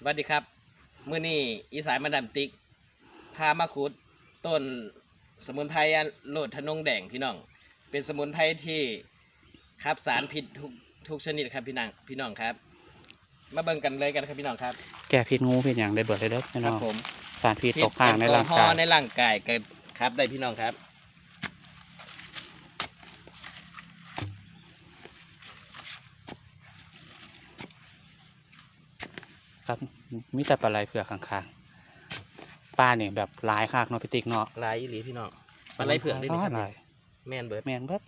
สวัสดีครับมื้อนี้อีสานมาดามติ๊กพามาขุดต้นสมุนไพรอันโลดทะนงแดงพี่น้อง เป็นสมุนไพรที่ขับสารพิษทุกทุกชนิดครับพี่น้องพี่น้องครับ มาเบิ่งกันเลยกันครับพี่น้องครับ แก้พิษงูพิษอย่างได้เบิดเลยเด้อพี่คน้รัอบงผมสารพิษตกค้างในร่างพิษแอลอฮกาอยล์ในร่างกายกันครับได้พี่น้องครับ ครับมีแต่ปลาไหลเผือกข้างๆป้าเนี่ยแบบหลายคากเนาะพี่ติ๊กเนาะลายอีหลีพี่น้องปลาไหลเผือกได้ไหมครับหลายแม่นเบิดแมนเบิด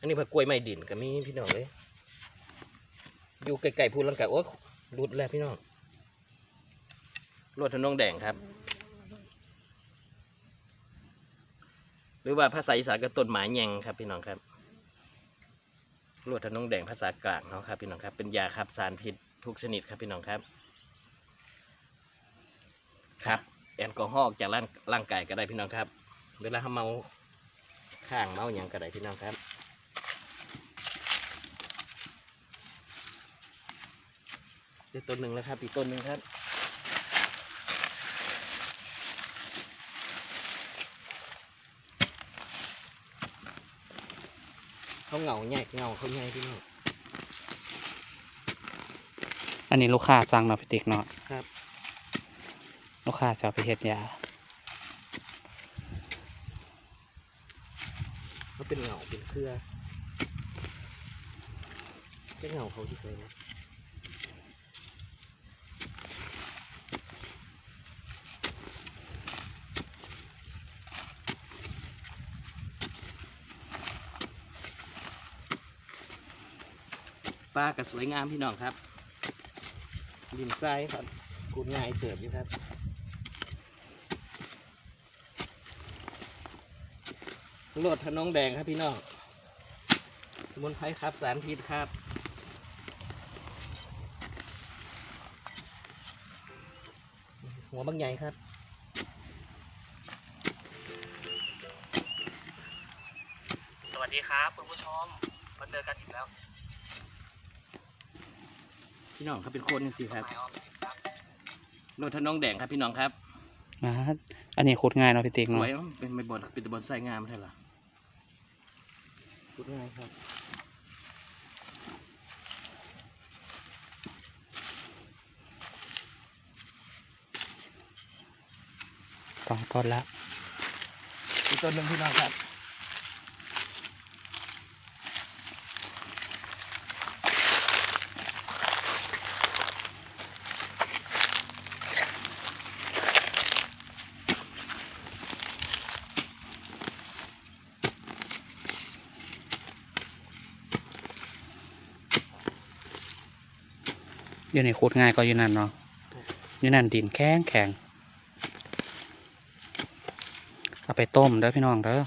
อันนี้ผักกล้วยไม้ดินก็มีพี่น้องเลยอยู่ไกลๆพูดลังกาโอ้รุดแล้วพี่น้องรวดทะนงแดงครับ หรือว่าภาษาอีสานก็ต้นหมายแยงครับ พี่น้องครับรวดทะนงแดงภาษากลางเนาะครับ พี่น้องครับ เป็นยาขับสารพิษ ทุกชนิดครับพี่น้องครับครับแอลกอฮอล์ออกจากร่างร่างกายก็ได้พี่น้องครับ เวลาเขาเมาข้างเมาอย่างก็ได้พี่น้องครับได้ต้นหนึ่งแล้วครับอีกต้นหนึ่งครับเขาเหงาแยกเงาเขาแยกที่นี่อั นนี้ลูกค้าสั่งเนาะพี่ติ๊กเนาะครับ ลูกค้าจะเอาไปเฮ็ดยาเขาเป็นเหงาเป็นเครือเป็นเหงาเขาที่เคยนะปลาก็สวยงามพี่น้องครับ ดินทรายครับกูดง่ายเสิร์ฟอยู่ครับโลดทะนงแดงครับพี่น้อง สมุนไพรครับ สารพิษครับหัวบางใหญ่ครับ สวัสดีครับคุณผู้ชม มาเจอกันอีกแล้ว พี่น้องครับเป็นคนสิครับโลดทะนงแดงครับพี่น้องครับนะอันนี้ขุดง่ายเนาะพี่ติ๊กสเนาะวยเป็นใบบอนเป็นตะบอนไส้งามใช่หรอพูดง่ายครับสองต้นละอีกต้นหนึ่งพี่น้องครับ อยู่ในขุดง่ายก็อยู่นั่นเนาะอยู่นั่นดินแข็งแข็งเอาไปต้มเด้อพี่น้องเด้อ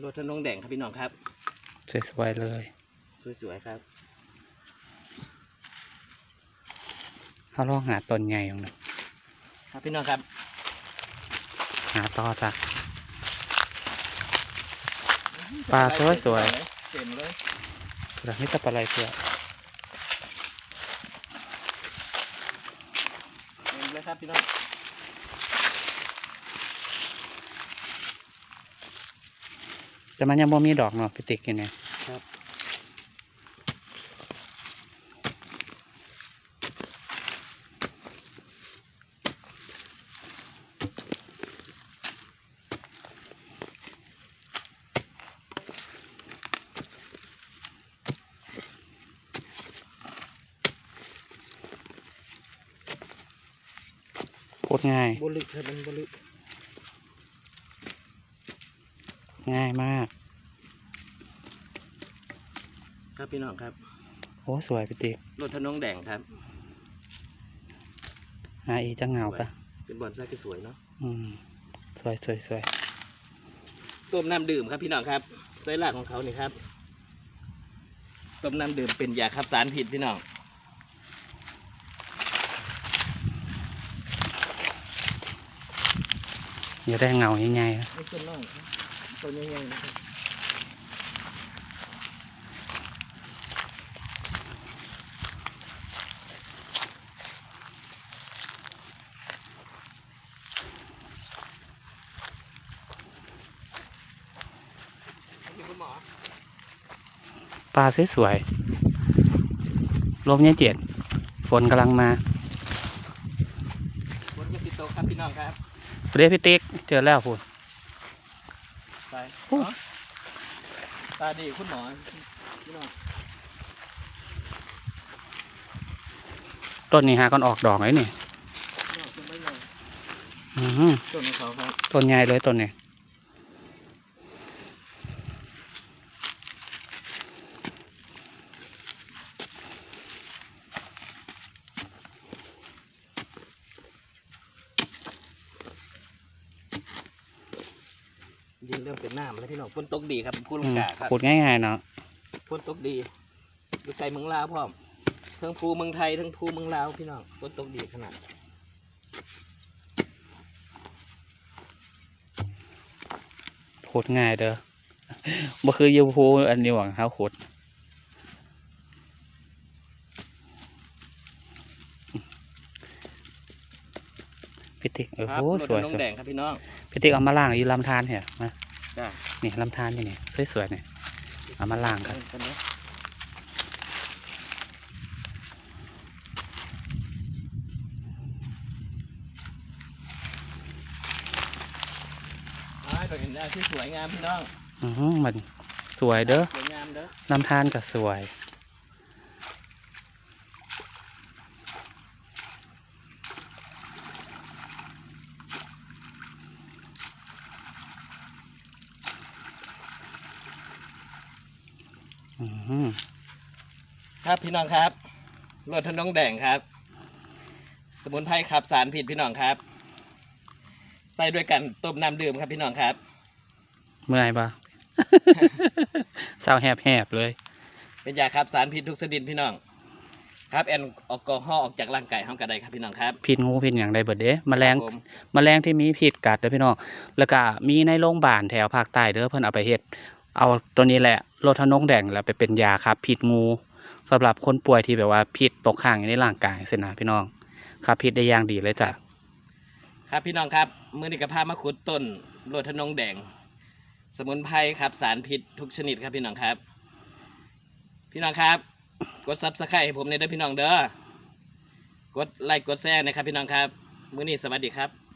โลดทะนงแดงครับพี่น้องครับ สวยๆเลย สวยๆครับเขาลองหาต้นใหญ่ตรงนึงครับพี่น้องครับ หาต่อจ้ะปลาสวยๆเต็มเลยแล้วนี่จะปลาอะไรเพื่อเต็มเลยครับพี่น้อง แต่มันยังบ่มีดอกเนาะพี่ติ๊กอยู่เนี่ยครับพูดง่ายบลึกครับมันบลึก ง่ายมาก ครับพี่น้องครับโอ้สวยพี่ติ๊กรถทะนงแดงครับหาอีจะเหงาปะเป็นบอนไส้ที่สวยเนาะอืมสวยสวยสวยต้มน้ำดื่มครับพี่น้องครับไส้หลักของเขานี่ครับต้มน้ำดื่มเป็นยาขับสารพิษพี่น้องอย่าได้เงาใหญ่ๆนะไม่ ต้นน้องครับต้นใหญ่ๆนะครับคุณหมอปลาสวยๆลมเนี่ยเจ็ด ฝนกำลังมาบนกระสิโตครับพี่น้องครับเรียกพี่ติ๊กเจอแล้วพูด ไปโอ้เนาะตาดีคุณหมอพี่น้องต้นนี้หาก่อนออกดอกไอ้นี่พี่น้องคุณไม่ยังอื้อหือต้นของเขาครับ ต้นใหญ่เลยต้นนี้ ยิงเริ่มเป็นหน้ามาแล้วพี่น้องฝนตกดีครับผู้ลอืงมกาครับขุดง่ายๆเนาะฝนตกดีอยู่ไกลเมืองลาวพร้อมทั้งภูเมืองไทยทั้งภูเมืองลาวพี่น้องฝนตกดีขนาดขุดง่ายเด้อบ่คือยูพูอันนี้หวังเขาขุด พี่ติ๊กโอ้ครัโหรถสวยน้องสวยแดงครับพี่น้องพี่ติ๊กเอามาล่างอีลำธารเหรอมาจ้านี่ลำธารนี่นี่สวยๆนี่เอามาล้างกันกันเนาะอ้ายดอกเห็นได้ที่สวยงามพี่น้องอือหือมันสวยเด้อสวยงามเด้อลำธารก็สวย ครับพี่น้องครับรถทน้องแดงครับ สมุนไพรขับสารผิดพี่น้องครับ ใส่ด้วยกันต้มน้ำดื่มครับพี่น้องครับ เมื่อยปะเศร้าแหบๆเลย เป็นยาขับสารพิษทุกชนิดพี่น้อง ครับแอลกอฮอล์ออกจากร่างกายห้องกระไดครับพี่น้องครับพิษงูพิษอย่างใดเบิดเด้แมลงครับผมแมลงที่มีพิษกัดเด้อพี่น้อง แล้วก็มีในโรงพยาบาลแถวภาคใต้เด้อเพิ่นเอาไปเฮ็ด เอาตัวนี้แหละโลทานงแดงแล้วไปเป็นยาครับพิษงูสำหรับคนป่วยที่แบบว่าพิษตกค้างอยู่ในร่างกายเสนนะพี่น้องครับพิษได้อย่างดีเลยจ้ะครับพี่น้องครับมือนี้กับพามาขุดต้นโรทนงแดง สมุนไพรครับ สารพิษทุกชนิดครับพี่น้องครับ พี่น้องครับ กดซับสไครต์ให้ผมในเด้อพี่น้องเด้อกดไลค์กดแชร์นะครับพี่น้องครับ มือนี้สวัสดีครับ